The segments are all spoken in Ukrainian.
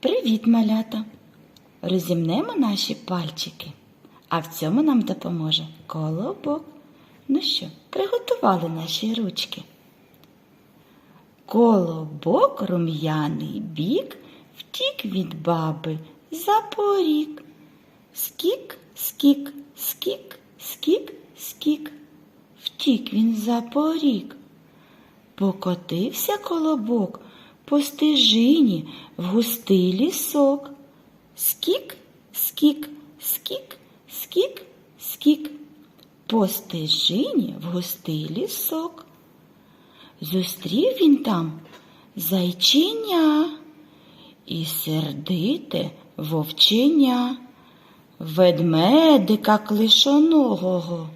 Привіт, малята! Розімнемо наші пальчики, а в цьому нам допоможе колобок. Ну що, приготували наші ручки. Колобок рум'яний бік втік від баби за порік. Скік, скік, скік, скік, скік. Втік він за порік. Покотився колобок по стежині в густий лісок. Скік, скік, скік, скік, скік. По стежині в густий лісок. Зустрів він там зайчиня і сердите вовченя, ведмедика клишоногого.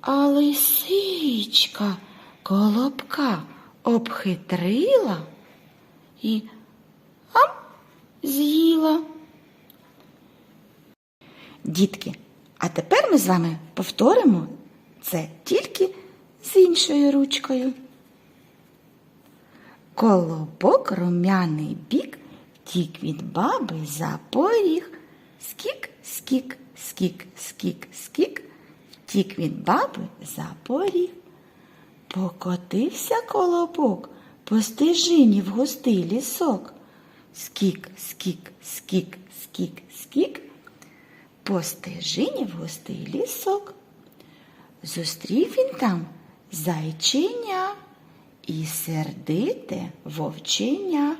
А лисичка колобка обхитрила і ам з'їла. Дітки, а тепер ми з вами повторимо це тільки з іншою ручкою. Колобок рум'яний бік тік від баби за поріг. Скік, скік, скік, скік, скік, втік від баби за поріг. Покотився колобок по стежині в густий лісок. Скік, скік, скік, скік, скік, по стежині в густий лісок. Зустрів він там зайчиня і сердите вовченя,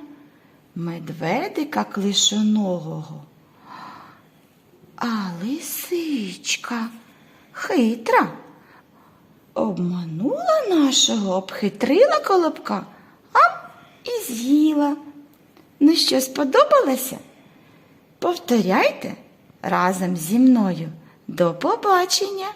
медведика клишоногого. А лисичка хитра обманула нашого, обхитрила колобка, а і з'їла. Ну що, сподобалося? Повторяйте разом зі мною. До побачення!